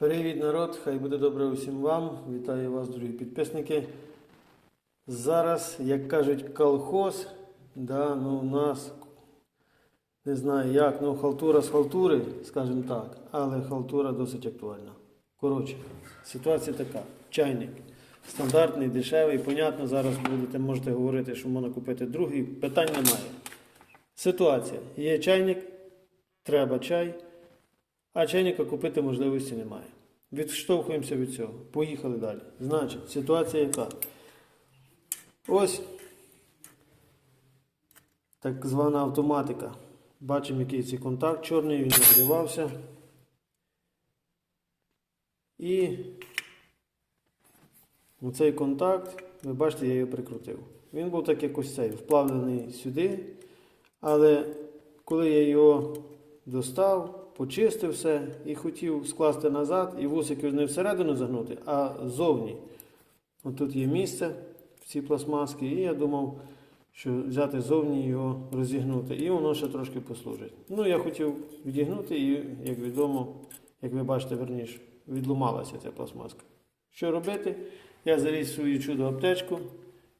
Привіт, народ! Хай буде добре усім вам. Вітаю вас, дорогі підписники. Зараз, як кажуть, колхоз, да, ну у нас не знаю як, ну халтура з халтури, скажімо так, але халтура досить актуальна. Коротше, ситуація така: чайник. Стандартний, дешевий, понятно, зараз будете, можете говорити, що можна купити другий. Питань немає. Ситуація. Є чайник, треба чай. А чайника купити можливості немає. Відштовхуємося від цього. Поїхали далі. Значить, ситуація яка? Ось так звана автоматика. Бачимо, який цей контакт чорний, він нагрівався. І оцей контакт, ви бачите, я його прикрутив. Він був так якось цей, вплавлений сюди. Але коли я його достав, почистив все і хотів скласти назад, і вусики не всередину загнути, а ззовні. От тут є місце в цій пластмаски, і я думав, що взяти ззовні його розігнути, і воно ще трошки послужить. Ну, я хотів відігнути, і, як відомо, як ви бачите, верніше, відломалася ця пластмаска. Що робити? Я заліз свою чудо аптечку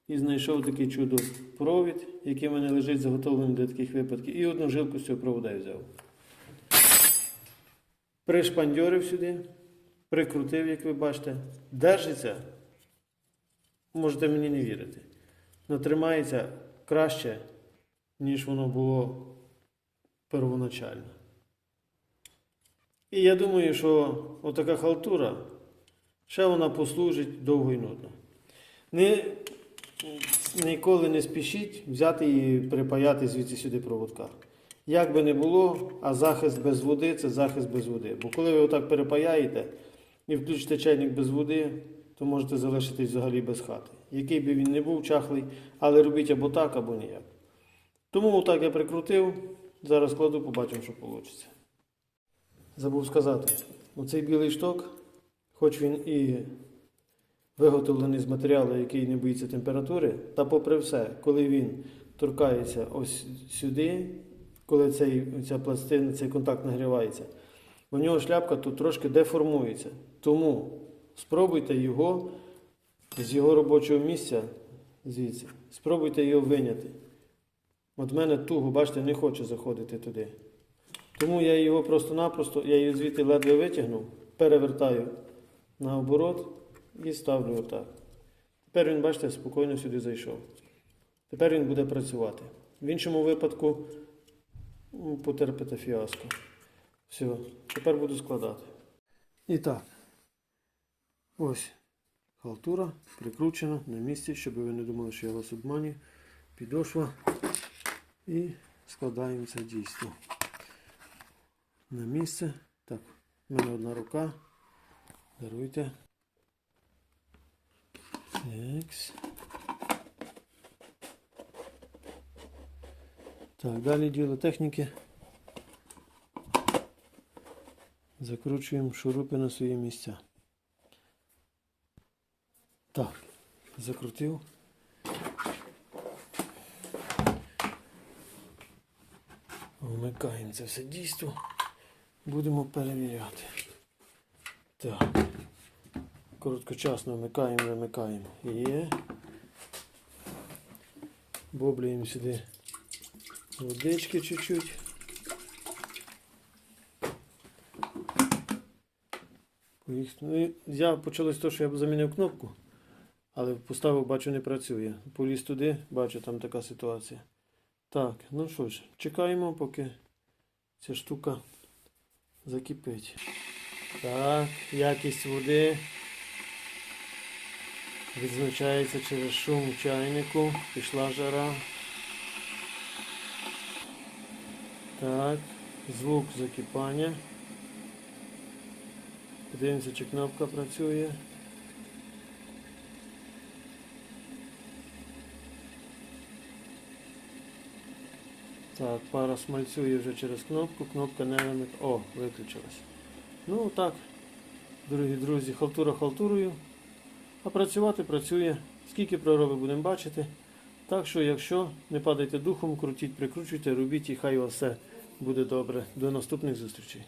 і знайшов такий чудо провід, який в мене лежить заготовлений для таких випадків, і одну жилку з цього провода я взяв. Пришпандьорив сюди, прикрутив, як ви бачите. Держиться, можете мені не вірити. але тримається краще, ніж воно було первоначально. І я думаю, що отака халтура, ще вона послужить довго і нудно. Не, ніколи не спішіть взяти і припаяти звідси сюди проводка. Як би не було, а захист без води це захист без води. Бо коли ви отак перепаяєте і включите чайник без води, то можете залишитись взагалі без хати. Який би він не був чахлий, але робіть або так, або ніяк. Тому отак я прикрутив. Зараз кладу, побачимо, що вийде. Забув сказати, оцей білий шток, хоч він і виготовлений з матеріалу, який не боїться температури, та попри все, коли він торкається ось сюди, коли цей, ця пластина, цей контакт нагрівається, у нього шляпка тут трошки деформується. Тому спробуйте його з його робочого місця звідси, спробуйте його виняти. От в мене туго, бачите, не хоче заходити туди. Тому я його просто-напросто, я її звідти ледве витягнув, перевертаю наоборот і ставлю отак. Тепер він, бачите, спокійно сюди зайшов. Тепер він буде працювати. В іншому випадку потерпите фіаско. Все, тепер буду складати. І так. Ось халтура прикручена на місці, щоб ви не думали, що я вас обманюю. Підошва. І складаємо це дійсно на місце. Так, в мене одна рука. Даруйте. Екс. Так, далі діло техніки. Закручуємо шурупи на свої місця. Так, закрутив. Вмикаємо це все дійство. Будемо перевіряти. Так. Короткочасно вмикаємо, вимикаємо. Є. Боблюємо сюди водички чуть-чуть. Ну, я почалось те, що я замінив кнопку, але поставив, бачу, не працює. Поліз туди, бачу, там така ситуація. Так, ну що ж, чекаємо, поки ця штука закипить. Так, якість води відзначається через шум чайнику. Пішла жара. Так, звук закипання. Подивимося, чи кнопка працює. Так, пара смальцює вже через кнопку, кнопка не вимик. О, виключилась. Ну так, дорогі друзі, халтура халтурою. А працювати працює. Скільки пророби будемо бачити. Так що, якщо не падайте духом, крутіть, прикручуйте, робіть і хай у вас все буде добре. До наступних зустрічей.